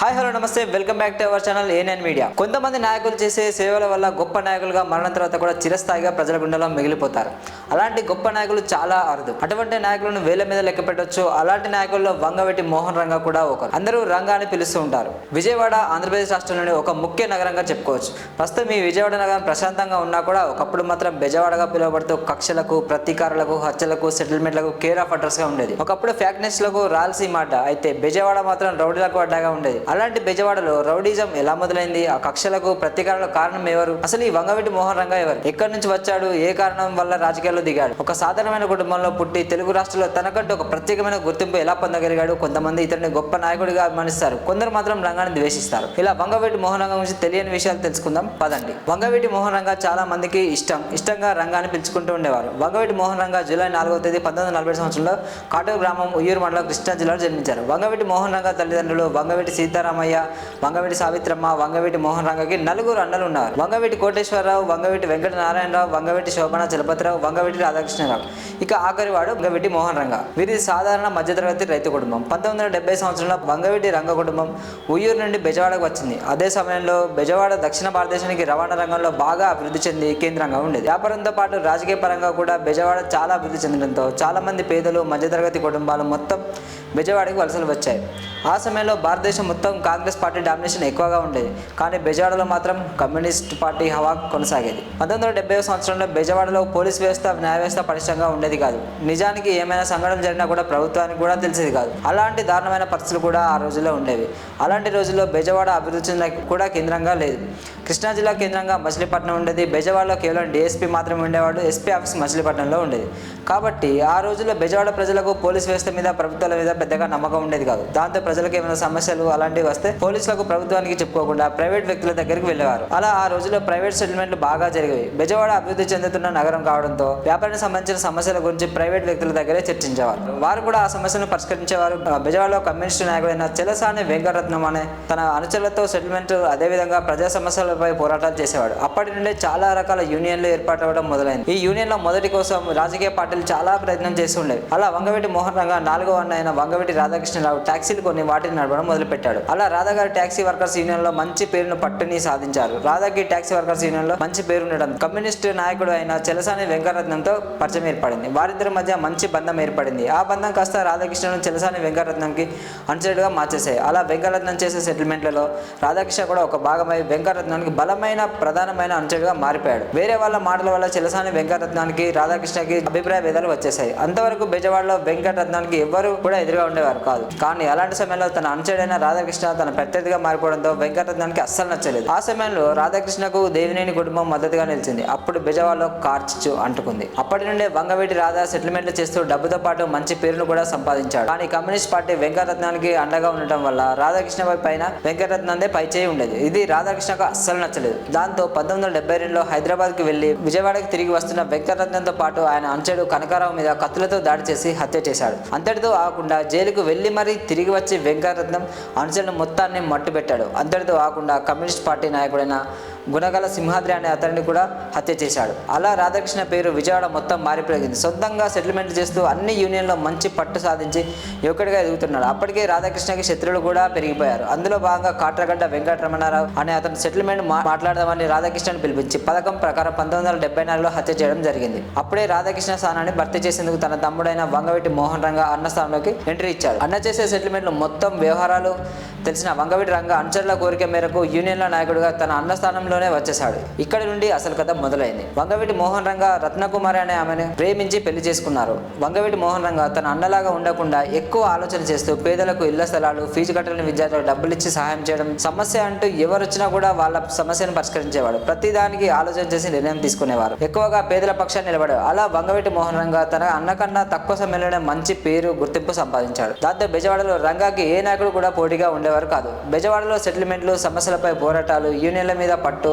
Hi hello namaste. Welcome back to our channel ANN media. కొంతమంది నాయకులు చేసే సేవల వల్ల గొప్ప నాయకులుగా మరణం తర్వాత కూడా చిరస్థాయిగా ప్రజల గుండెలో మిగిలిపోతారు. అలాంటి గొప్ప నాయకులు చాలా అరుదు. అటువంటి నాయకులను వేల మీద లెక్క పెట్టవచ్చు అలాంటి నాయకుల్లో వంగవెట్టి మోహన్ రంగా కూడా ఒకరు. అందరూ రంగా అని పిలుస్తూ ఉంటారు. విజయవాడ ఆంధ్రప్రదేశ్ రాష్ట్రంలోని ఒక ముఖ్య నగరంగా చెప్పుకోవచ్చు. ప్రస్తుతం ఈ విజయవాడ నగరం ప్రశాంతంగా ఉన్నా కూడా ఒకప్పుడు మాత్రం బెజవాడగా పిలువబడుతూ కక్షలకు ప్రతీకారులకు హత్యలకు సెటిల్మెంట్లకు కేర్ ఆఫ్ అడ్రస్గా ఉండేది. ఒకప్పుడు ఫ్యాక్నెస్లకు రాయలసీమ మాట. అయితే బెజవాడ మాత్రం రౌడీలకు అడ్డాగా ఉండేది. అలాంటి బెజవాడలో రౌడీజం ఎలా మొదలైంది? ఆ కక్షలకు ప్రతీకారాలకు కారణం ఎవరు? అసలు ఈ వంగవీటి మోహన్ రంగా ఎవరు? ఎక్కడి నుంచి వచ్చాడు? ఏ కారణం వల్ల రాజకీయాల్లో దిగాడు? ఒక సాధారణమైన కుటుంబంలో పుట్టి తెలుగు రాష్ట్రంలో తనకంటూ ఒక ప్రత్యేకమైన గుర్తింపు ఎలా పొందగలిగాడు? కొంతమంది ఇతన్ని గొప్ప నాయకుడిగా అభిమానిస్తారు. కొందరు మాత్రం రంగాన్ని ద్వేషిస్తారు. ఇలా వంగవీటి మోహన్ రంగం గురించి తెలియని విషయాలు తెలుసుకుందాం. పదండి. వంగవీటి మోహన్ రంగా చాలా మందికి ఇష్టం. ఇష్టంగా రంగాన్ని పిలుచుకుంటూ ఉండేవారు. వంగవీటి మోహన్ రంగా జూలై నాలుగో తేదీ పంతొమ్మిది నలభై సంవత్సరంలో కాటూరు గ్రామం ఉయ్యూరు మండలం కృష్ణా జిల్లాలో జన్మించారు. వంగవీటి మోహన్ రంగా తల్లిదండ్రులు వంగవీటి సీతారామయ్య వంగవీటి సావిత్రమ్మ వంగవీటి మోహన్ రంగకి నలుగురు అన్నలు ఉన్నారు వంగవీటి కోటేశ్వరరావు వంగవీటి వెంకట నారాయణరావు వంగవీటి శోభన చలపతిరావు వంగవీటి రాధాకృష్ణరావు. ఇక ఆఖరివాడు వంగవీటి మోహన్ రంగ. వీరిది సాధారణ మధ్యతరగతి రైతు కుటుంబం. పంతొమ్మిది వందల డెబ్బై సంవత్సరంలో వంగవీటి రంగ కుటుంబం ఉయ్యూరు నుండి బెజవాడకు వచ్చింది. అదే సమయంలో బెజవాడ దక్షిణ భారతదేశానికి రవాణా రంగంలో బాగా అభివృద్ధి చెంది కేంద్రంగా ఉండేది. వ్యాపారంతో పాటు రాజకీయ పరంగా కూడా బెజవాడ చాలా అభివృద్ధి చెందడంతో చాలా మంది పేదలు మధ్యతరగతి కుటుంబాలు మొత్తం బెజవాడకి వలసలు వచ్చాయి. ఆ సమయంలో భారతదేశం మొత్తం కాంగ్రెస్ పార్టీ డామినేషన్ ఎక్కువగా ఉండేది. కానీ బెజవాడలో మాత్రం కమ్యూనిస్ట్ పార్టీ హవా కొనసాగేది. పంతొమ్మిది వందల డెబ్బై సంవత్సరంలో బెజవాడలో పోలీస్ వ్యవస్థ న్యాయ వ్యవస్థ పటిష్టంగా ఉండేది కాదు. నిజానికి ఏమైనా సంఘటన జరిగినా కూడా ప్రభుత్వానికి కూడా తెలిసేది కాదు. అలాంటి దారుణమైన పరిస్థితులు కూడా ఆ రోజుల్లో ఉండేవి. అలాంటి రోజుల్లో బెజవాడ అభివృద్ధి కూడా కేంద్రంగా లేదు. కృష్ణా జిల్లా కేంద్రంగా మచిలీపట్నం ఉండేది. బెజవాడలో కేవలం డిఎస్పీ మాత్రమే ఉండేవాడు. ఎస్పీ ఆఫీస్ మచిలీపట్నంలో ఉండేది. కాబట్టి ఆ రోజుల్లో బెజవాడ ప్రజలకు పోలీస్ వ్యవస్థ మీద ప్రభుత్వాల మీద పెద్దగా నమ్మకం ఉండేది కాదు. దాంతో ప్రజలకు ఏమైనా సమస్యలు అలాంటివి వస్తే పోలీసులకు ప్రభుత్వానికి చెప్పుకోకుండా ప్రైవేట్ వ్యక్తుల దగ్గరికి వెళ్ళేవారు. అలా ఆ రోజుల్లో ప్రైవేట్ సెటిల్మెంట్లు బాగా జరిగాయి. బెజవాడ అభివృద్ధి చెందుతున్న నగరం కావడంతో వ్యాపారానికి సంబంధించిన సమస్యల గురించి ప్రైవేట్ వ్యక్తుల దగ్గరే చర్చించేవారు. వారు కూడా ఆ సమస్యలను పరిష్కరించేవారు. బెజవాడలో కమ్యూనిస్టు నాయకుడైన చెలసాని వెంకటరత్నం అనే తన అనుచరులతో సెటిల్మెంట్ అదేవిధంగా ప్రజా సమస్యలపై పోరాటాలు చేసేవాడు. అప్పటి నుండి చాలా రకాల యూనియన్లు ఏర్పాటు అవ్వడం మొదలైంది. ఈ యూనియన్ల మొదటి కోసం రాజకీయ పార్టీలు చాలా ప్రయత్నం చేసి ఉండేవి అలా వంగవీటి మోహన్ రంగా నాలుగో అన్న అయిన వంగవీటి రాధాకృష్ణరావు ట్యాక్సీలు కొన్ని వాటిని నడపడం మొదలుపెట్టాడు. అలా రాధాగారి ట్యాక్సీ వర్కర్స్ యూనియన్లో మంచి పేరును పట్టుని సాధించారు. రాధాకి ట్యాక్సీ వర్కర్స్ యూనియన్లో మంచి పేరు ఉండడం కమ్యూనిస్ట్ నాయకుడు అయిన చెలసాని వెంకటరత్నంతో పరిచయం ఏర్పడింది. వారిద్దరి మధ్య మంచి బంధం ఏర్పడింది. ఆ బంధం కాస్త రాధాకృష్ణను చెలసాని వెంకటరత్నంకి అనుచరుడుగా మార్చేశాయి. అలా వెంకటరత్నం చేసే సెటిల్మెంట్లలో రాధాకృష్ణ కూడా ఒక భాగమై వెంకటరత్నానికి బలమైన ప్రధానమైన అనుచరుడుగా మారిపోయాడు. వేరే వాళ్ళ మాటల వల్ల చెలసాని వెంకటరత్నానికి రాధాకృష్ణకి అభిప్రాయ భేదాలు వచ్చేసాయి అంతవరకు బెజవాడలో వెంకటరత్నానికి ఎవ్వరూ కూడా ఎదురుగా ఉండేవారు కాదు. కానీ అలాంటి సమయంలో తన అనుచరుడైన రాధాకృష్ణ తన ప్రత్యర్థిగా మారిపోవడంతో వెంకటరత్నానికి అస్సలు నచ్చలేదు. ఆ సమయంలో రాధాకృష్ణకు దేవినేని కుటుంబం మద్దతుగా నిలిచింది. అప్పుడు బెజవాడలో కార్చిచ్చు అంటుకుంది. అప్పటి నుండే వంగవీటి రాధా సెటిల్మెంట్లు చేస్తూ డబ్బుతో పాటు మంచి పేరును కూడా సంపాదించాడు. కానీ కమ్యూనిస్ట్ పార్టీ వెంకటరత్నానికి అండగా ఉండటం వల్ల రాధాకృష్ణ పైన వెంకటరత్నందే పై చేయి ఉండేది. ఇది రాధాకృష్ణకు అస్సలు నచ్చలేదు. దాంతో పంతొమ్మిది వందల డెబ్బై రెండులో హైదరాబాద్కి వెళ్ళి విజయవాడకి తిరిగి వస్తున్న వెంకటరత్నంతో పాటు ఆయన అంచెడు కనకారావు మీద కత్తులతో దాడి చేసి హత్య చేశాడు. అంతటితో ఆకుండా జైలుకు వెళ్ళి మరీ తిరిగి వచ్చి వెంకటరత్నం అనుచరుల మొత్తాన్ని మట్టుపెట్టాడు అంతటితో కాకుండా కమ్యూనిస్ట్ పార్టీ నాయకుడైన గుణగల సింహాద్రి అనే అతన్ని కూడా హత్య చేశాడు. అలా రాధాకృష్ణ పేరు విజయవాడ మొత్తం మారిపోయింది. సొంతంగా సెటిల్మెంట్ చేస్తూ అన్ని యూనియన్లో మంచి పట్టు సాధించి యువకుడిగా ఎదుగుతున్నాడు. అప్పటికే రాధాకృష్ణకి శత్రువులు కూడా పెరిగిపోయారు. అందులో భాగంగా కాట్రగడ్డ వెంకటరమణారావు అనే అతను సెటిల్మెంట్ మాట్లాడదామని రాధాకృష్ణను పిలిపించి పథకం ప్రకారం పంతొమ్మిది వందల డెబ్బై నాలుగులో హత్య చేయడం జరిగింది. అప్పుడే రాధాకృష్ణ స్థానాన్ని భర్తీ చేసేందుకు తన తమ్ముడైన వంగవీటి మోహన్ రంగ అన్న స్థానంలోకి ఎంట్రీ ఇచ్చాడు. అన్న చేసే సెటిల్మెంట్లు మొత్తం వ్యవహారాలు తెలిసిన వంగవీటి రంగ అనుచరుల కోరిక మేరకు యూనియన్ల నాయకుడిగా తన అన్న స్థానంలోనే వచ్చేశాడు. ఇక్కడి నుండి అసలు కథ మొదలైంది. వంగవీటి మోహన్ రంగ రత్నకుమారి అనే ఆమెను ప్రేమించి పెళ్ళి చేసుకున్నారు. వంగవీటి మోహన్ రంగ తన అన్నలాగా ఉండకుండా ఎక్కువ ఆలోచన చేస్తూ పేదలకు ఇళ్ళ స్థలాలు ఫీజు కట్టలేని విద్యార్థులకు డబ్బులు ఇచ్చి సహాయం చేయడం సమస్య అంటూ ఎవరు వచ్చినా కూడా వాళ్ళ సమస్యను పరిష్కరించేవాడు. ప్రతిదానికి ఆలోచన చేసి నిర్ణయం తీసుకునేవారు. ఎక్కువగా పేదల పక్షాన్ని నిలబడారు అలా వంగవీటి మోహన్ రంగ తన అన్నకన్నా తక్కువ సమయంలోనే మంచి పేరు గుర్తింపు సంపాదించాడు. దాంతో బెజవాడలో రంగాకి ఏ నాయకుడు కూడా పోటీగా ఉండేవారు కాదు. బెజవాడలో సెటిల్మెంట్లు సమస్యలపై పోరాటాలు యూనియన్ల మీద పట్టు అంటూ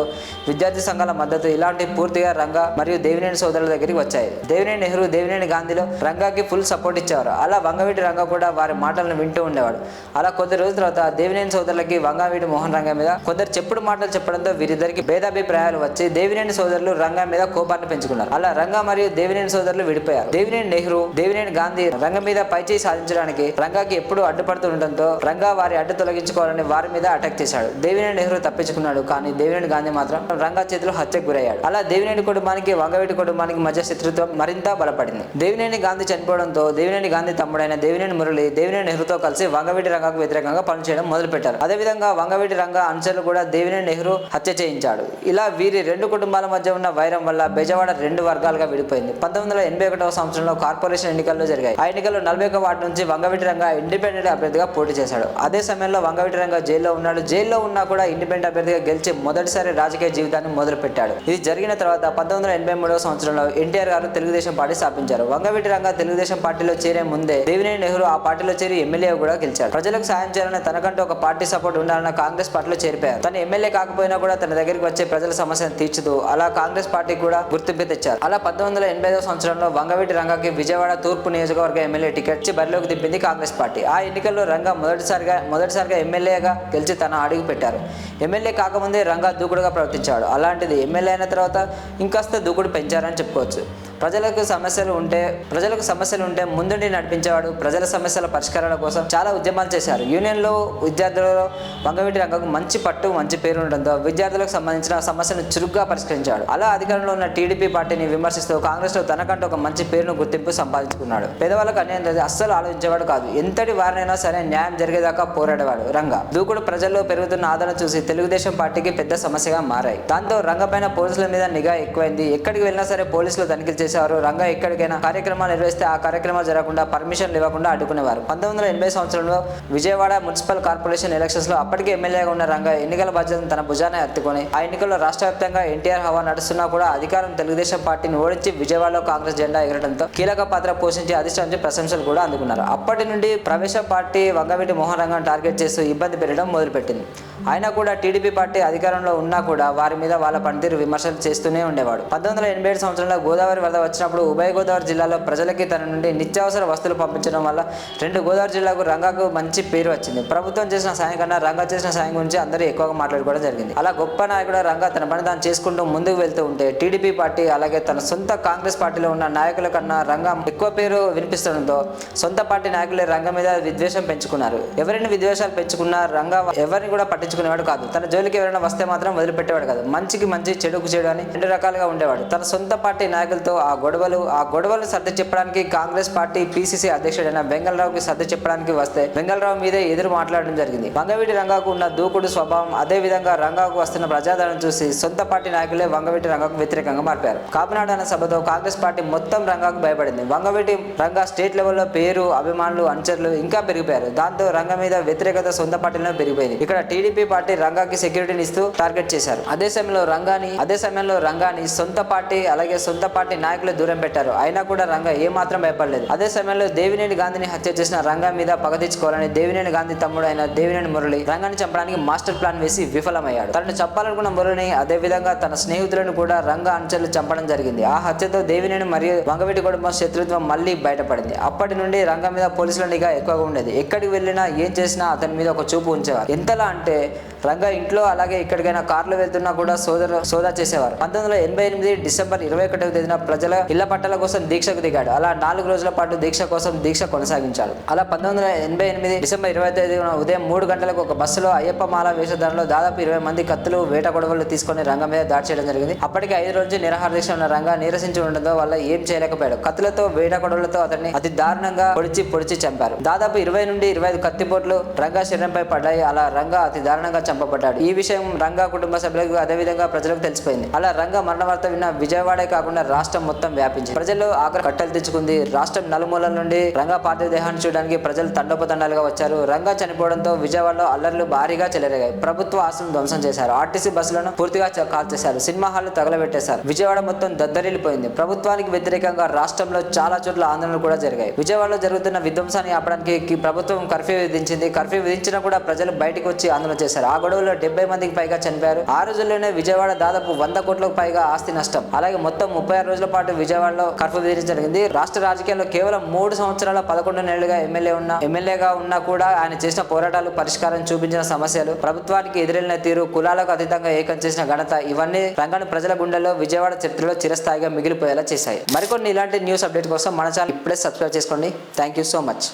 విద్యార్థి సంఘాల మద్దతు ఇలాంటి పూర్తిగా రంగా మరియు దేవినేని సోదరుల దగ్గరికి వచ్చాయి. దేవినేని నెహ్రూ దేవినేని గాంధీలో రంగాకి ఫుల్ సపోర్ట్ ఇచ్చేవారు. అలా వంగవీటి రంగ కూడా వారి మాటలను వింటూ ఉండేవాడు. అలా కొద్ది రోజుల తర్వాత దేవినేని సోదరులకి వంగవీటి మోహన్ రంగ మీద కొందరు చెప్పుడు మాటలు చెప్పడంతో వీరిద్దరికి భేదాభిప్రాయాలు వచ్చి దేవినేని సోదరులు రంగ మీద కోపాన్ని పెంచుకున్నారు. అలా రంగ మరియు దేవినేని సోదరులు విడిపోయారు. దేవినేని నెహ్రూ దేవినేని గాంధీ రంగ మీద పైచేయి సాధించడానికి రంగాకి ఎప్పుడు అడ్డుపడుతుండటంతో రంగా వారి అడ్డు తొలగించుకోవాలని వారి మీద అటాక్ చేశాడు. దేవినేని నెహ్రూ తప్పించుకున్నాడు కానీ దేవినేని గాంధీ మాత్రం రంగా చేతిలో హత్యకు గురయ్యాడు. అలా దేవినేని కుటుంబానికి వంగవీటి కుటుంబానికి మధ్య శత్రుత్వం మరింత బలపడింది. దేవినేని గాంధీ చనిపోవడంతో దేవినేని గాంధీ తమ్ముడైన దేవినేని మురళి దేవినేని నెహ్రూతో కలిసి వంగవీటి రంగాకు వ్యతిరేకంగా పనిచేయడం మొదలుపెట్టారు. అదేవిధంగా వంగవీటి రంగా అనుచరులు కూడా దేవినేని నెహ్రూ హత్య చేయించాడు. ఇలా వీరి రెండు కుటుంబాల మధ్య ఉన్న వైరం వల్ల బెజవాడ రెండు వర్గాలుగా విడిపోయింది. పంతొమ్మిది వందల ఎనభై ఒకటవ సంవత్సరంలో కార్పొరేషన్ ఎన్నికల్లో జరిగాయి. ఆ ఎన్నికల్లో నలభై ఒక వార్డు నుంచి వంగవీటి రంగా ఇండిపెండెంట్ అభ్యర్థిగా పోటీ చేశాడు. అదే సమయంలో వంగవీటి రంగా జైల్లో ఉన్నాడు. జైల్లో ఉన్నా కూడా ఇండిపెండెంట్ అభ్యర్థిగా గెలిచి మొదటిసారి రాజకీయ జీవితాన్ని మొదలుపెట్టాడు. ఇది జరిగిన తర్వాత పంతొమ్మిది వందల ఎనభై మూడవ సంవత్సరంలో ఎన్టీఆర్ గారు తెలుగుదేశం పార్టీ స్థాపించారు. వంగవీటి రంగ తెలుగుదేశం పార్టీలో చేరే ముందే దేవినేని నెహ్రూ ఆ పార్టీలో చేరి ఎమ్మెల్యే కూడా గెలిచారు. ప్రజలకు సాయం చేయాలని తనకంటూ ఒక పార్టీ సపోర్ట్ ఉండాలన్న కాంగ్రెస్ పార్టీలో చేరిపోయారు. తను ఎమ్మెల్యే కాకపోయినా కూడా తన దగ్గరికి వచ్చే ప్రజల సమస్యను తీర్చుతూ అలా కాంగ్రెస్ పార్టీ కూడా గుర్తింపు తెచ్చారు. అలా పంతొమ్మిది వందల ఎనభై సంవత్సరంలో వంగవీటి రంగాకి విజయవాడ తూర్పు నియోజకవర్గ ఎమ్మెల్యే టికెట్ ఇచ్చి బరిలోకి దింపింది కాంగ్రెస్ పార్టీ. ఆ ఎన్నికల్లో రంగా మొదటిసారిగా మొదటిసారిగా ఎమ్మెల్యేగా గెలిచి తన అడుగు పెట్టారు. ఎమ్మెల్యే కాకముందే రంగా దూకుడుగా ప్రవర్తించాడు. అలాంటిది ఎమ్మెల్యే అయిన తర్వాత ఇంకాస్త దూకుడు పెంచారని చెప్పుకోవచ్చు. ప్రజలకు సమస్యలు ఉంటే ప్రజలకు సమస్యలు ఉంటే ముందుండి నడిపించేవాడు ప్రజల సమస్యల పరిష్కారాల కోసం చాలా ఉద్యమాలు చేశారు. యూనియన్లో విద్యార్థులలో వంగవీటి రంగకు మంచి పట్టు మంచి పేరు ఉండడంతో విద్యార్థులకు సంబంధించిన సమస్యను చురుగ్గా పరిష్కరించాడు. అలా అధికారంలో ఉన్న టీడీపీ పార్టీని విమర్శిస్తూ కాంగ్రెస్లో తనకంటూ ఒక మంచి పేరును గుర్తింపు సంపాదించుకున్నాడు. పేదవాళ్ళకు అన్యాయం జరిగి అస్సలు ఆలోచించేవాడు కాదు. ఎంతటి వారినైనా సరే న్యాయం జరిగేదాకా పోరాడేవాడు. రంగా దూకుడు ప్రజల్లో పెరుగుతున్న ఆదరణ చూసి తెలుగుదేశం పార్టీకి పెద్ద సమస్యగా మారాయి. దాంతో రంగపైన పోలీసుల మీద నిఘా ఎక్కువైంది. ఎక్కడికి వెళ్ళినా సరే పోలీసులు తనిఖీలు చేసేవారు రంగ ఎక్కడికైనా కార్యక్రమాలు నిర్వహిస్తే ఆ కార్యక్రమాలు జరగకుండా పర్మిషన్ ఇవ్వకుండా అడ్డుకునేవారు. పంతొమ్మిది వందల ఎనభై సంవత్సరంలో విజయవాడ మున్సిపల్ కార్పొరేషన్ ఎలక్షన్స్లో అప్పటికే ఎమ్మెల్యేగా ఉన్న రంగ ఎన్నికల బాధ్యతను తన భుజాన ఎత్తుకొని ఆ ఎన్నికల్లో రాష్ట్ర వ్యాప్తంగా ఎన్టీఆర్ హవా నడుస్తున్నా కూడా అధికారం తెలుగుదేశం పార్టీని ఓడించి విజయవాడలో కాంగ్రెస్ జెండా ఎగరడంతో కీలక పాత్ర పోషించి అధిష్టానికి ప్రశంసలు కూడా అందుకున్నారు. అప్పటి నుండి ప్రవేశ పార్టీ వంగవీటి మోహన్ రంగం టార్గెట్ చేస్తూ ఇబ్బంది పెట్టడం మొదలుపెట్టింది. అయినా కూడా టీడీపీ పార్టీ అధికారంలో ఉన్నా కూడా వారి మీద వాళ్ళ పనితీరు విమర్శలు చేస్తూనే ఉండేవాడు. పంతొమ్మిది వందల ఎనభై ఏడు సంవత్సరంలో గోదావరి వరద వచ్చినప్పుడు ఉభయ గోదావరి జిల్లాలో ప్రజలకి తన నుండి నిత్యావసర వస్తువులు పంపించడం వల్ల రెండు గోదావరి జిల్లాకు రంగాకు మంచి పేరు వచ్చింది. ప్రభుత్వం చేసిన సాయం కన్నా రంగా చేసిన సాయం గురించి అందరూ ఎక్కువగా మాట్లాడుకోవడం జరిగింది. అలా గొప్ప నాయకుడు రంగా తన పని తాను చేసుకుంటూ ముందుకు వెళ్తూ ఉంటే టీడీపీ పార్టీ అలాగే తన సొంత కాంగ్రెస్ పార్టీలో ఉన్న నాయకుల కన్నా రంగా ఎక్కువ పేరు వినిపిస్తుండటంతో సొంత పార్టీ నాయకులే రంగం మీద విద్వేషం పెంచుకున్నారు. ఎవరిని విద్వేషాలు పెంచుకున్నా రంగా ఎవరిని కూడా పట్టించుకునేవాడు కాదు. తన జోలికి ఎవరైనా వస్తే మాత్రం వదిలిపెట్టేవాడు కాదు. మంచికి మంచి చెడుకు చెడు అని రెండు రకాలుగా ఉండేవాడు. తన సొంత పార్టీ నాయకులతో ఆ గొడవలు ఆ గొడవలు సర్ది చెప్పడానికి కాంగ్రెస్ పార్టీ పీసీసీ అధ్యక్షుడైన వెంగళరావుకి సర్ది చెప్పడానికి వస్తే వెంగళరావు మీదే ఎదురు మాట్లాడడం జరిగింది. వంగవీటి రంగాకు ఉన్న దూకుడు స్వభావం అదే విధంగా రంగాకు వస్తున్న ప్రజాదరణ చూసి సొంత పార్టీ నాయకులే వంగవీటి రంగాకు వ్యతిరేకంగా మార్పారు కాపునాడు అన్న సభతో కాంగ్రెస్ పార్టీ మొత్తం రంగాకు భయపడింది. వంగవీటి రంగా స్టేట్ లెవెల్లో పేరు అభిమానులు అనుచరులు ఇంకా పెరిగిపోయారు. దాంతో రంగ మీద వ్యతిరేకత సొంత పార్టీలో పెరిగిపోయింది. ఇక్కడ టీడీపీ పార్టీ రంగాకి సెక్యూరిటీని ఇస్తూ టార్గెట్ చేశారు. అదే సమయంలో రంగాని అదే సమయంలో రంగాని సొంత పార్టీ అలాగే సొంత పార్టీ నాయకులు దూరం పెట్టారు. అయినా కూడా రంగా ఏ మాత్రం భయపడలేదు. అదే సమయంలో దేవినేని గాంధీని హత్య చేసిన రంగా మీద పగ తెచ్చుకోవాలని దేవినేని గాంధీ తమ్ముడు అయిన దేవినేని మురళి రంగాన్ని చంపడానికి మాస్టర్ ప్లాన్ వేసి విఫలమయ్యాడు. తనను చంపాలనుకున్న మురళిని అదే విధంగా తన స్నేహితులను కూడా రంగా అంచెలు చంపడం జరిగింది. ఆ హత్యతో దేవినేని మరియు వంగవీటి కుటుంబం శత్రుత్వం మళ్ళీ బయటపడింది. అప్పటి నుండి రంగం మీద పోలీసుల నిఘా ఎక్కువగా ఉండేది. ఎక్కడికి వెళ్ళినా ఏం చేసినా అతని మీద ఒక చూపు ఉంచేవారు. ఎంతలా అంటే రంగా ఇంట్లో అలాగే ఎక్కడికైనా కార్లు వెళ్తున్నా కూడా సోదరు సోదా చేసేవారు. పంతొమ్మిది వందల ఎనభై ఎనిమిది డిసెంబర్ ఇరవై ఒకటవ తేదీన ప్రజల ఇళ్ళ పట్టాల కోసం దీక్షకు దిగాడు. అలా నాలుగు రోజుల పాటు దీక్ష కోసం దీక్ష కొనసాగించాడు. అలా పంతొమ్మిది వందల ఎనభై ఎనిమిది డిసెంబర్ ఇరవై తేదీన ఉదయం మూడు గంటలకు ఒక బస్సులో అయ్యప్ప మాల వేషధారణలో దాదాపు ఇరవై మంది కత్తులు వేట గొడవలు తీసుకొని రంగం మీద దాడి చేయడం జరిగింది. అప్పటికి ఐదు రోజులు నిరాహార దీక్ష ఉన్న రంగా నీరసించి ఉండడంతో వల్ల ఏం చేయలేకపోయాడు. కత్తులతో వేట గొడవలతో అతన్ని అతి దారుణంగా పొడిచి పొడిచి చంపారు. దాదాపు ఇరవై నుండి ఇరవై ఐదు కత్తిపోట్లు రంగా శరీరంపై పడ్డాయి. అలా రంగా అతి దారుణంగా చంపబడ్డాడు. ఈ విషయం రంగా కుటుంబ సభ్యులకు అదేవిధంగా ప్రజలకు తెలిసిపోయింది. అలా రంగా మరణ వార్త విన్న విజయవాడే కాకుండా రాష్ట్రం మొత్తం వ్యాపించి వ్యాపించింది ప్రజలు కట్టలు తెచ్చుకుంది. రాష్ట్రం నలుమూలల నుండి రంగా పార్థివ దేహాన్ని చూడడానికి ప్రజలు తండోపతండాలుగా వచ్చారు. రంగా చనిపోవడంతో విజయవాడలో అల్లర్లు భారీగా చెలరేగాయి. ప్రభుత్వ ఆస్తులను ధ్వంసం చేశారు. ఆర్టీసీ బస్సులను పూర్తిగా కాల్ కాల్చేశారు సినిమా హాల్ తగలబెట్టేశారు. విజయవాడ మొత్తం దద్దరిల్లిపోయింది. ప్రభుత్వానికి వ్యతిరేకంగా రాష్ట్రంలో చాలా చోట్ల ఆందోళనలు కూడా జరిగాయి. విజయవాడలో జరుగుతున్న విధ్వంసాన్ని ఆపడానికి ప్రభుత్వం కర్ఫ్యూ విధించింది. కర్ఫ్యూ విధించినా కూడా ప్రజలు బయటకు వచ్చి ఆందోళన చేశారు. ఆ గొడవలో డెబ్బై మందికి పైగా చనిపోయారు. ఆ రోజుల్లోనే విజయవాడ దాదాపు వంద కోట్లకు పైగా ఆస్తి నష్టం. అలాగే మొత్తం ముప్పై ఆరు రోజుల పాటు పాటు విజయవాడలో కర్ఫ్యూ విధించడం జరిగింది. రాష్ట్ర రాజకీయాల్లో కేవలం మూడు సంవత్సరాల పదకొండు నెలలుగా ఎమ్మెల్యే ఉన్న ఎమ్మెల్యేగా ఉన్నా కూడా ఆయన చేసిన పోరాటాలు పరిష్కారం చూపించిన సమస్యలు ప్రభుత్వానికి ఎదురెళ్ళిన తీరు కులాలకు అతీతంగా ఏకం చేసిన ఘనత ఇవన్నీ రంగాన్ని ప్రజల గుండెల్లో విజయవాడ చరిత్రలో చిరస్థాయిగా మిగిలిపోయేలా చేశాయి. మరికొన్ని ఇలాంటి న్యూస్ అప్డేట్ కోసం మన ఛానల్ ఇప్పుడే సబ్స్క్రైబ్ చేసుకోండి. Thank you so much.